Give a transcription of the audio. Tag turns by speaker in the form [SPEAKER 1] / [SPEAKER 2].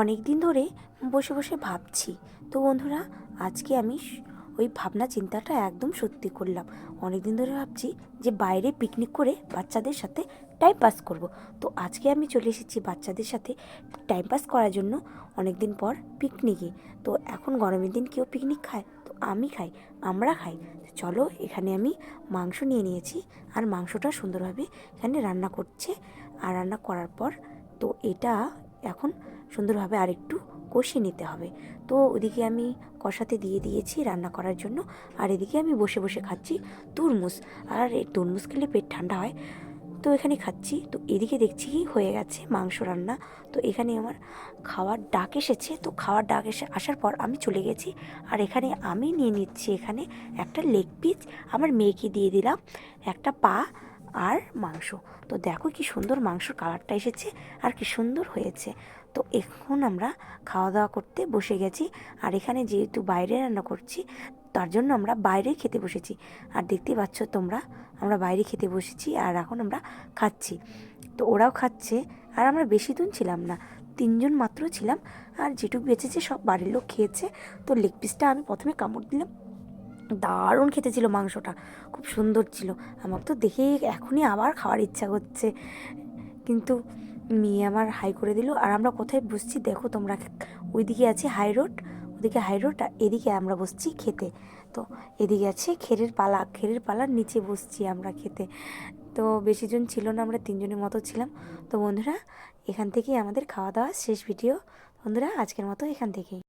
[SPEAKER 1] অনেক দিন ধরে বসে বসে ভাবছি। তো বন্ধুরা, আজকে আমি ওই ভাবনা চিন্তাটা একদম সত্যি করলাম। অনেক দিন ধরে ভাবছি যে বাইরে পিকনিক করে বাচ্চাদের সাথে টাইম পাস করব। তো আজকে আমি চলে এসেছি বাচ্চাদের সাথে টাইম পাস করার জন্য অনেক দিন পর পিকনিকে তো এখন গরমের দিন কেউ পিকনিক খায়? তো আমি খাই, আমরা খাই। চলো, এখানে আমি মাংস নিয়ে নিয়েছি আর মাংসটা সুন্দরভাবে এখানে রান্না করছে। আর রান্না করার পর, তো এটা এখন সুন্দরভাবে আরেকটু কষিয়ে নিতে হবে। তো ওদিকে আমি কষাতে দিয়ে দিয়েছি রান্না করার জন্য। আর এদিকে আমি বসে বসে খাচ্ছি তরমুজ। আর এই তরমুজ খেলে পেট ঠান্ডা হয়। তো এখানে খাচ্ছি। তো এদিকে দেখছি হয়ে গেছে মাংস রান্না। তো এখানে আমার খাওয়ার ডাক এসেছে। তো খাওয়ার ডাক এসে আসার পর আমি চলে গেছি। আর এখানে আমি নিয়ে নিচ্ছি এখানে একটা লেগ পিস আমার মেয়েকে দিয়ে দিলাম। একটা পা আর মাংস। তো দেখো কি সুন্দর মাংসর কালারটা এসেছে আর কি সুন্দর হয়েছে। তো এখন আমরা খাওয়া দাওয়া করতে বসে গেছি আর এখানে যেহেতু বাইরে রান্না করছি, তার জন্য আমরা বাইরে খেতে বসেছি। আর দেখতেই পাচ্ছ তোমরা, আমরা বাইরে খেতে বসেছি আর এখন আমরা খাচ্ছি। তো ওরাও খাচ্ছে আর আমরা বেশি দিন ছিলাম না, তিনজন মাত্র ছিলাম। আর যেটুকু বেঁচেছে সব বাড়ির লোক খেয়েছে। তো লেগ পিসটা আমি প্রথমে কামড় দিলাম। দারুণ খেতে ছিল মাংসটা। খুব সুন্দর ছিল। আমার তো দেখেই এখনই আবার খাওয়ার ইচ্ছা করছে। কিন্তু মেয়ে আমার হাই করে দিল, আর আমরা কোথায় বসছি? দেখো তোমরা ওইদিকে আছে হাই রোড, ওদিকে হাই রোড, আর এদিকে আমরা বসছি খেতে। তো এদিকে আছে খেরের পালা, খেরের পালার নিচে বসছি আমরা খেতে। তো বেশি জন ছিল না, আমরা তিনজনের মতো ছিলাম। তো বন্ধুরা, এখান থেকেই আমাদের খাওয়া দাওয়া শেষ ভিডিও। বন্ধুরা, আজকের মতো এখান থেকেই।